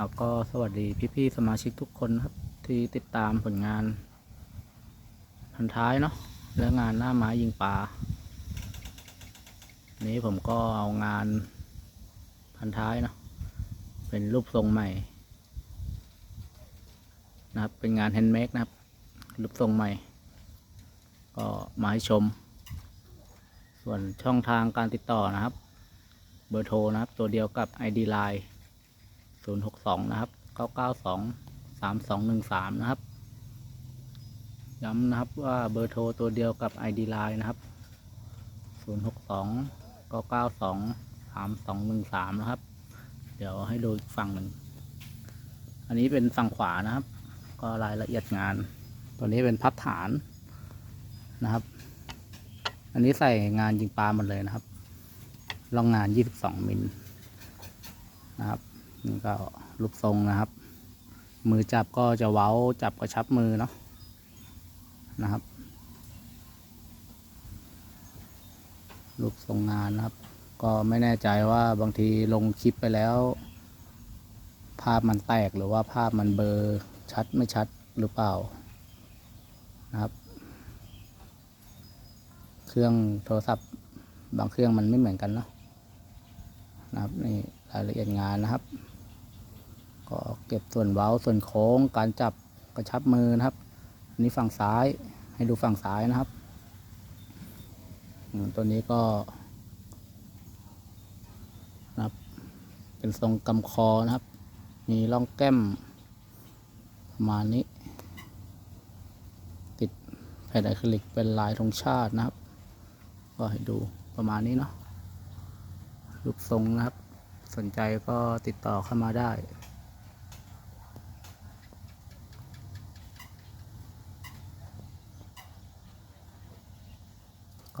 แล้วก็สวัสดีพี่ๆสมาชิกทุกคนครับที่ติดตามผลงาน พันท้ายเนาะและงานหน้าไม้ยิงปลานี้ผมก็เอางานพันท้ายเนาะเป็นรูปทรงใหม่นะครับเป็นงานแฮนด์เมดนะครับรูปทรงใหม่ ก็มาให้ชม ส่วนช่องทางการติดต่อนะครับ เบอร์โทรนะครับ ตัวเดียวกับ ID Line 062นะครับ992 3213นะครับ ย้ำนะครับว่าเบอร์โทรตัวเดียวกับ ID Line นะครับ062 992 3213นะครับ เดี๋ยวให้ดูอีกฝั่งหนึ่งอันนี้เป็นฝั่งขวานะครับ ก็รายละเอียดงาน ตัวนี้เป็นพับฐานนะครับ อันนี้ใส่งานยิงปลาหมดเลยนะครับลองงาน 22 มิลนะครับ นี่ก็รูปทรงนะครับ มือจับก็จะเว้าจับกระชับมือเนาะนะครับ รูปทรงงานนะครับ ก็ไม่แน่ใจว่าบางทีลงคลิปไปแล้ว ภาพมันแตกหรือว่าภาพมันเบลอชัดไม่ชัดหรือเปล่านะครับ เครื่องโทรศัพท์บางเครื่องมันไม่เหมือนกันเนาะนะครับนี่รายละเอียดงานนะครับ ก็เก็บส่วนเว้าส่วนโค้งการจับกระชับมือนะครับอันนี้ฝั่งซ้ายให้ดูฝั่งซ้ายนะครับตัวนี้ก็นะครับ เป็นทรงกำคอนะครับ มีร่องแก้มประมาณนี้ ติดแผ่นอะคริลิกเป็นลายธงชาตินะครับ ก็ให้ดูประมาณนี้เนาะรูปทรงนะครับ สนใจก็ติดต่อเข้ามาได้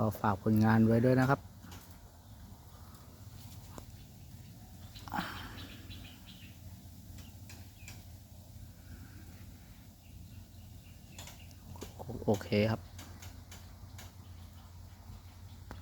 ก็ฝากผลงานไว้ด้วยนะครับ โอเคครับ